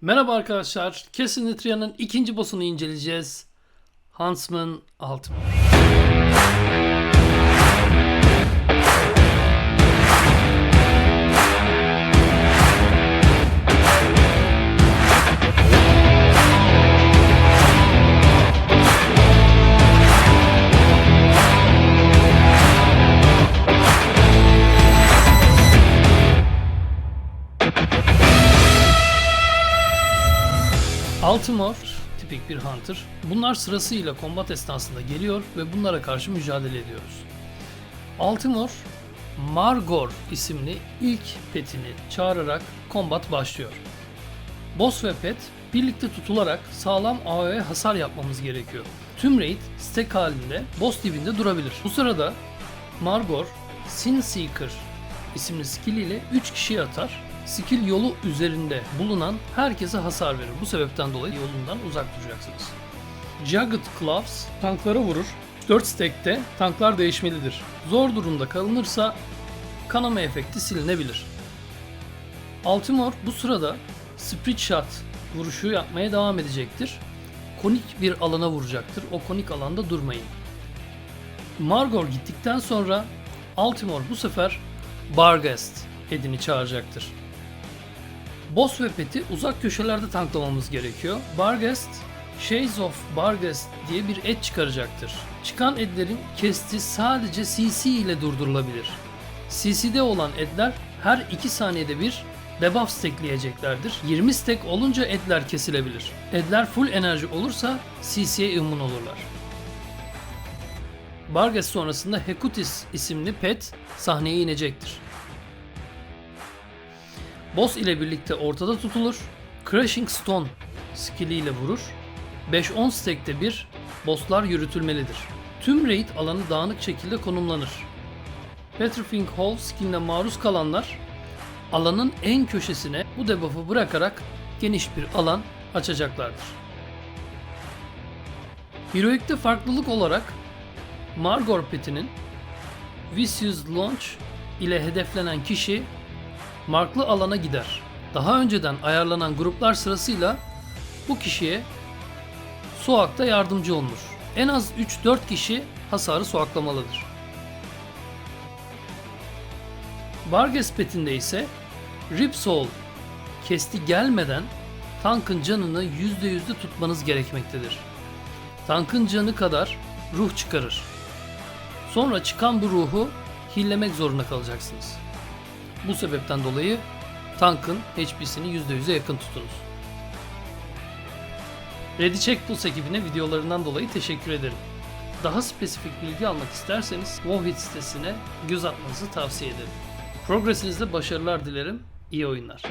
Merhaba arkadaşlar. Kesin Tria'nın ikinci boss'unu inceleyeceğiz. Huntsman Ultimate. Altimor tipik bir hunter. Bunlar sırasıyla kombat esnasında geliyor ve bunlara karşı mücadele ediyoruz. Altimor, Margor isimli ilk petini çağırarak kombat başlıyor. Boss ve pet birlikte tutularak sağlam AoE hasar yapmamız gerekiyor. Tüm raid stack halinde boss dibinde durabilir. Bu sırada Margor, Sin Seeker isimli skill ile 3 kişiyi atar. Skill yolu üzerinde bulunan herkese hasar verir. Bu sebepten dolayı yolundan uzak duracaksınız. Jagged Gloves tanklara vurur. 4 stack'te tanklar değişmelidir. Zor durumda kalınırsa kanama efekti silinebilir. Altimor bu sırada Split Shot vuruşu yapmaya devam edecektir. Konik bir alana vuracaktır. O konik alanda durmayın. Margor gittikten sonra Altimor bu sefer Barghest Edin'i çağıracaktır. Boss ve Pet'i uzak köşelerde tanklamamız gerekiyor. Barghest, Shades of Barghest diye bir ed çıkaracaktır. Çıkan edlerin kesti sadece CC ile durdurulabilir. CC'de olan edler her 2 saniyede bir debuff stackleyeceklerdir. 20 stack olunca edler kesilebilir. Edler full enerji olursa CC'ye immun olurlar. Barghest sonrasında Hekutis isimli pet sahneye inecektir. Boss ile birlikte ortada tutulur. Crushing Stone skill ile vurur. 5-10 stack'te bir bosslar yürütülmelidir. Tüm raid alanı dağınık şekilde konumlanır. Petrifying Hall skilline maruz kalanlar alanın en köşesine bu debuff'ı bırakarak geniş bir alan açacaklardır. Heroic'te farklılık olarak Margor petinin Vicious Launch ile hedeflenen kişi marklı alana gider. Daha önceden ayarlanan gruplar sırasıyla bu kişiye Soğak'ta yardımcı olunur. En az 3-4 kişi hasarı soğaklamalıdır. Vargas petinde ise Rip Soul kesti gelmeden tankın canını %yüzde tutmanız gerekmektedir. Tankın canı kadar ruh çıkarır. Sonra çıkan bu ruhu hillemek zorunda kalacaksınız. Bu sebepten dolayı tankın HP'sini %100'e yakın tutunuz. Ready Check Plus ekibine videolarından dolayı teşekkür ederim. Daha spesifik bilgi almak isterseniz Wowhit sitesine göz atmanızı tavsiye ederim. Progresinizde başarılar dilerim. İyi oyunlar.